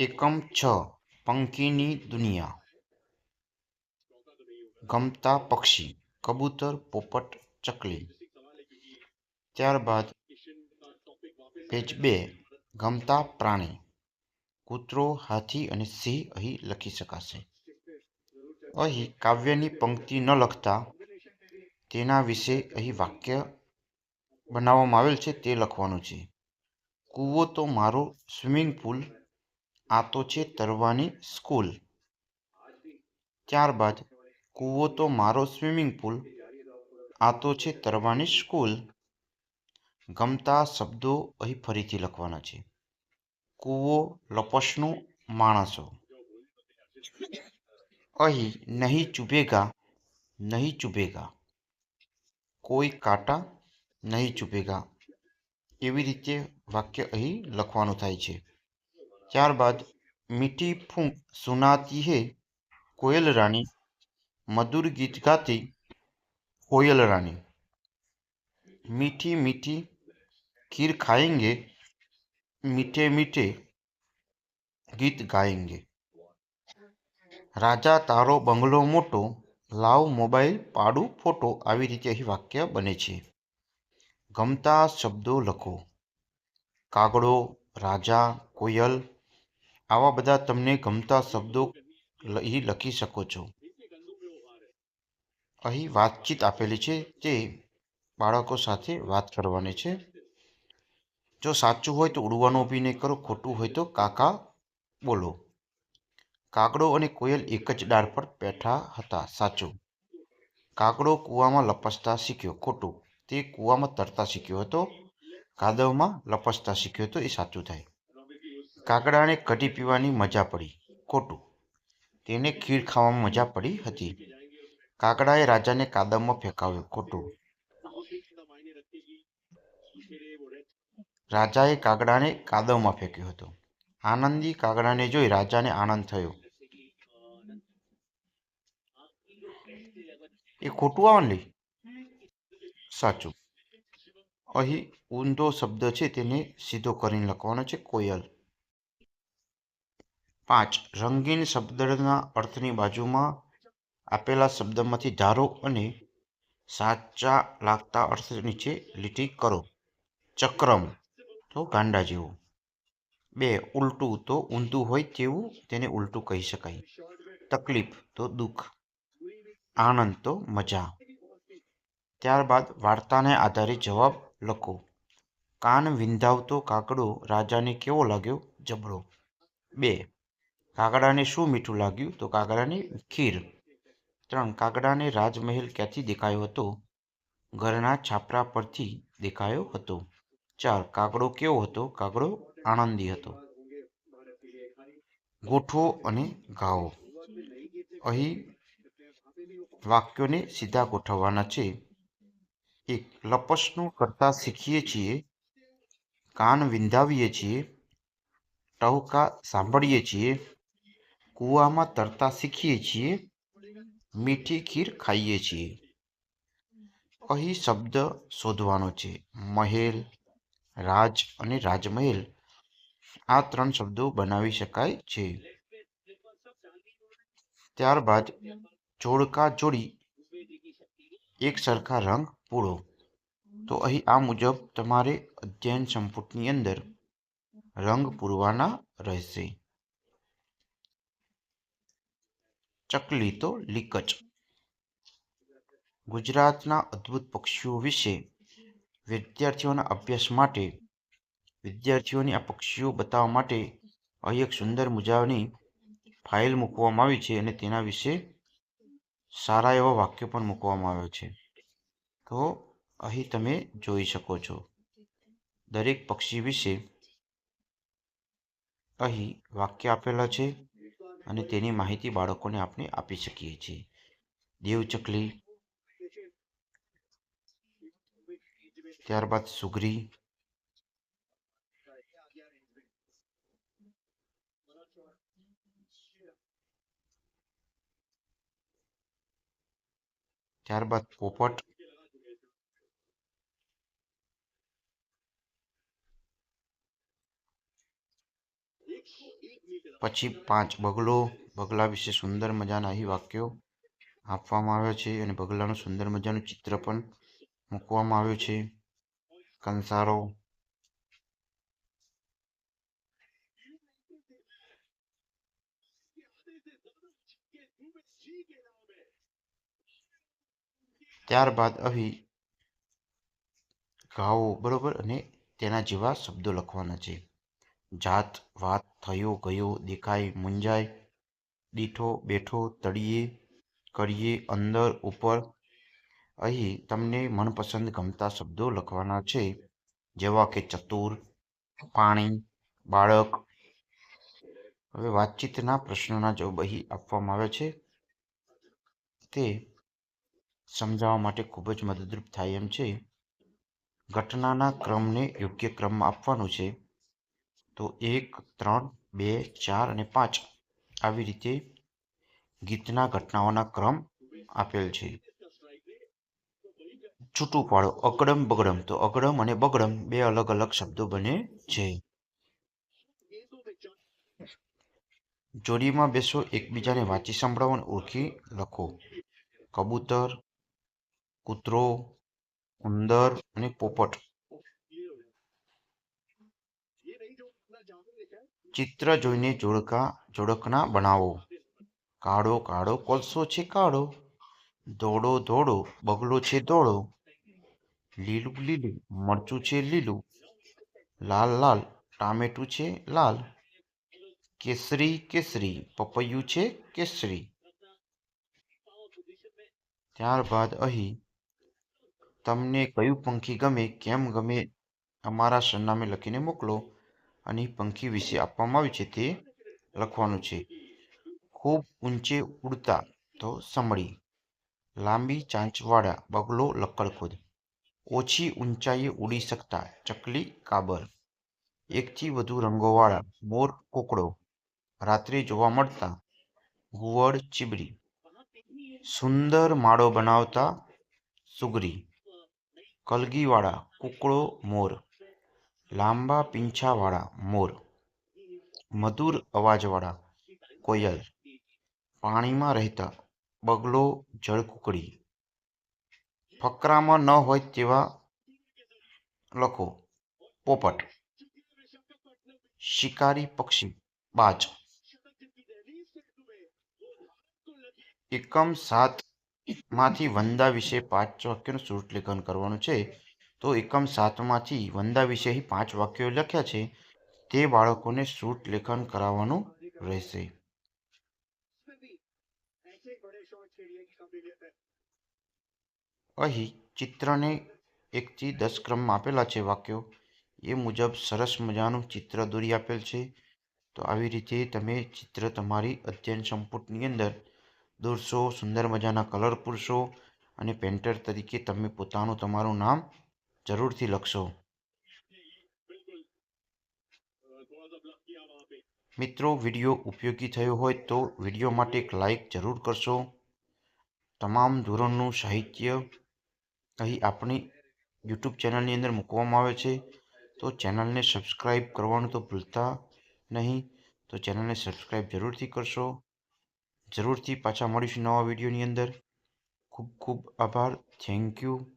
એકમ છ, પંખીની દુનિયા. ગમતા પક્ષી, કબૂતર, પોપટ, ચકલી. ત્યારબાદ પેજ બે, ગમતા પ્રાણી. કૂતરો, હાથી અને સિંહ અહીં લખી શકાશે. અહીં કાવ્યની પંક્તિ ન લખતા તેના વિશે અહીં વાક્ય બનાવવામાં આવેલ છે તે લખવાનું છે. કૂવો તો મારો સ્વિમિંગ પુલ આ તો છે તરવાની સ્કૂલ. ત્યારબાદ, કૂવો તો મારો સ્વિમિંગ પુલ આ તો છે તરવાની સ્કૂલ. ગમતા શબ્દો અહીં ફરીથી લખવાના છે. કૂવો લપસનું માણસો. અહીં નહીં ચૂભેગા નહીં ચૂભેગા. કોઈ કાંટા નહીં ચૂભેગા. એવી રીતે વાક્ય અહીં લખવાનું થાય છે. ત્યારબાદ મીઠી ફૂંક સુનાતી હે કોયલ રાણી, મધુર ગીત ગાતી કોયલ રાણી. મીઠી મીઠી ખીર खाएंगे मीठे मीठे ગીત ગાएंगे રાજા તારો બંગલો મોટો, લાવ મોબાઈલ પાડું ફોટો, આવી રીતે અહીં વાક્ય બને છે. ગમતા શબ્દો લખો. કાગડો, રાજા, કોયલ આવા બધા તમને ગમતા શબ્દો લખી શકો છો. અહીં વાતચીત આપેલી છે તે બાળકો સાથે વાત કરવાની છે. જો સાચું હોય તો ઉડવાનો અભિનય કરો, ખોટું હોય તો કાકા બોલો. કાગડો અને કોયલ એક જ ડાળ પર બેઠા હતા, સાચું. કાગડો કૂવામાં લપસતા શીખ્યો, ખોટું. તે કૂવામાં તરતા શીખ્યો હતો કાદવમાં લપસતા શીખ્યો હતો, એ સાચું થાય. કાગડાને કઢી પીવાની મજા પડી, ખોટું. તેને ખીર ખાવામાં મજા પડી હતી. કાગડાએ રાજાને કાદવમાં ફેંકાવ્યો, ખોટું. રાજાએ કાગડાને કાદવમાં ફેંક્યો હતો. આનંદી કાગડાને જોઈ રાજાને આનંદ થયો. એ ખોટું આવન સાચું. અહીં ઊંધો શબ્દ છે, તેને સીધો કરીને લખવાનો છે, કોયલ. પાંચ રંગીન શબ્દના અર્થની બાજુમાં આપેલા શબ્દમાંથી ધારો અને સાચા લાગતા અર્થ નીચે લીટી કરો. ચક્રમ તો ગાંડા જેવું. બે, ઉલટું તો ઊંધું હોય તેવું તેને ઉલટું કહી શકાય. તકલીફ તો દુઃખ. આનંદ તો મજા. ત્યારબાદ વાર્તાને આધારે જવાબ લખો. કાન વિંધાવતો કાકડો રાજાને કેવો લાગ્યો? જબડો બે કાગડાને શું મીઠું લાગ્યું? તો કાગડાની ખીર. ત્રણ, કાગડાને રાજમહેલ ક્યાંથી દેખાયો હતો? ઘરના છાપરા પરથી દેખાયો હતો. ચાર, કાગડો કેવો હતો? કાગડો આનંદી હતો. ગોઠવો અને ગાઓ. અહીં વાક્યોને સીધા ગોઠવવાના છે. એક, લપસનું કરતા શીખીએ છીએ. કાન વિંધાવીએ છીએ. ટહુકા સાંભળીએ છીએ. કૂવામાં તરતા શીખીએ છીએ, મીઠી ખીર ખાઈએ છીએ. અહીં શબ્દ શોધવાનો છે. મહેલ, રાજ અને રાજમહેલ. આ ત્રણ શબ્દો બનાવી શકાય છે. ત્યારબાદ જોડકા જોડી. એક સરખા રંગ પૂરો. તો અહીં આ મુજબ તમારે અધ્યયન સંપુટની અંદર રંગ પૂરવાના રહેશે. ચકલી તો લીકચ. ગુજરાતના અદ્ભુત પક્ષીઓ વિશે વિદ્યાર્થીઓના અભ્યાસ માટે, વિદ્યાર્થીઓની આ પક્ષીઓ બતાવવા માટે અહીં એક સુંદર મજાની ફાઇલ મૂકવામાં આવી છે અને તેના વિશે સારા એવા વાક્યો પણ મૂકવામાં આવ્યો છે. તો અહીં તમે જોઈ શકો છો. દરેક પક્ષી વિશે અહીં વાક્ય આપેલા છે. અને તેની માહિતી બાળકોને આપણે આપી શકીએ છીએ. દેવચકલી ત્યારબાદ સુગરી. ત્યારબાદ પોપટ. પછી પાંચ બગલો, બગલા વિશે સુંદર મજાના અહીં વાક્યો આપવામાં આવ્યા છે અને બગલાનું સુંદર મજાનું ચિત્ર પણ મૂકવામાં આવ્યું છે. કંસારો. ત્યારબાદ અહીં ઘાવો, બરોબર? અને તેના જેવા શબ્દો લખવાના છે. જાત, વાત, થયો, ગયો, દેખાય મુંજાય દીઠો, બેઠો, તળીએ, કરીએ, અંદર, ઉપર. અહીં તમને મનપસંદ ગમતા શબ્દો લખવાના છે, જેવા કે ચતુર, પાણી, બાળક. હવે વાતચીતના પ્રશ્નોના જવાબ અહીં આપવામાં આવે છે. તે સમજાવવા માટે ખૂબ જ મદદરૂપ થાય એમ છે. ઘટનાના ક્રમને યોગ્ય ક્રમમાં આપવાનું છે. તો એક, ત્રણ, બે, ચાર અને પાંચ આવી રીતે ગીતના ઘટનાઓના ક્રમ આપેલ છે. છૂટું પાડો, અકડમ બગડમ, તો અકડમ અને બગડમ બે અલગ અલગ શબ્દો બને છે. જોડીમાં બેસો, એકબીજાને વાંચી સંભળાવો અને ઓળખી લખો. કબૂતર, કૂતરો, ઉંદર અને પોપટ. ચિત્ર જોઈને જોડકા, જોડકના બનાવો. કાળો કાળો કોલસો છે કાળો. ધોળો ધોળો બગલો છે ધોળો. લીલું લીલું મરચું છે લીલું. લાલ લાલ ટામેટું છે લાલ. કેસરી કેસરી પપૈયું છે કેસરી. ત્યારબાદ અહીં તમને કયું પંખી ગમે, કેમ ગમે, અમારા સરનામે લખીને મોકલો. અને પંખી વિશે આપવામાં આવ્યું છે તે લખવાનું છે. ખૂબ ઊંચે ઉડતા તો સમળી. લાંબી ચાંચવાળા બગલો લક્કડખોદ ઓછી ઊંચાઈએ ઉડી શકતા ચકલી કાબર. એકથી વધુ રંગોવાળા મોર કોકડો. રાત્રે જોવા મળતા ઘુવડ ચીબરી સુંદર માળો બનાવતા સુગરી. કલગીવાળા કુકડો મોર. લાંબા પીંછાવાળા મોર, મધુર અવાજવાળા કોયલ, પાણીમાં રહેતા બગલો જળકુકડી ફકરામાં ન હોય તેવા લખો. પોપટ, શિકારી પક્ષી, બાજ. એકમ સાતમાંથી વંદા વિશે પાંચ વાક્યનું શ્રુતલેખન કરવાનું છે. તો એકમ સાતમાંથી વંદા વિશે પાંચ વાક્યો લખ્યા છે. તે બાળકોને શૂટ લેખન કરાવવાનું રહેશે. અહીં ચિત્રને એકથી દસ ક્રમમાં આપેલા છે વાક્યો. એ મુજબ સરસ મજાનું ચિત્ર દોરી આપેલ છે. તો આવી રીતે તમે ચિત્ર તમારી અધ્યયન સંપુટની અંદર દોરશો, સુંદર મજાના કલર પૂરશો અને પેન્ટર તરીકે તમે પોતાનું તમારું નામ જરૂરથી લખશો. મિત્રો, વીડિયો ઉપયોગી થયો હોય તો વીડિયો માટે એક લાઈક જરૂર કરશો. તમામ ધોરણનું સાહિત્ય અહીં આપણી યુટ્યુબ ચેનલની અંદર મૂકવામાં આવે છે. તો ચેનલને સબસ્ક્રાઈબ કરવાનું તો ભૂલતા નહીં. તો ચેનલને સબસ્ક્રાઈબ જરૂરથી કરશો. જરૂરથી પાછા મળીશું નવા વિડીયોની અંદર. ખૂબ ખૂબ આભાર. Thank you.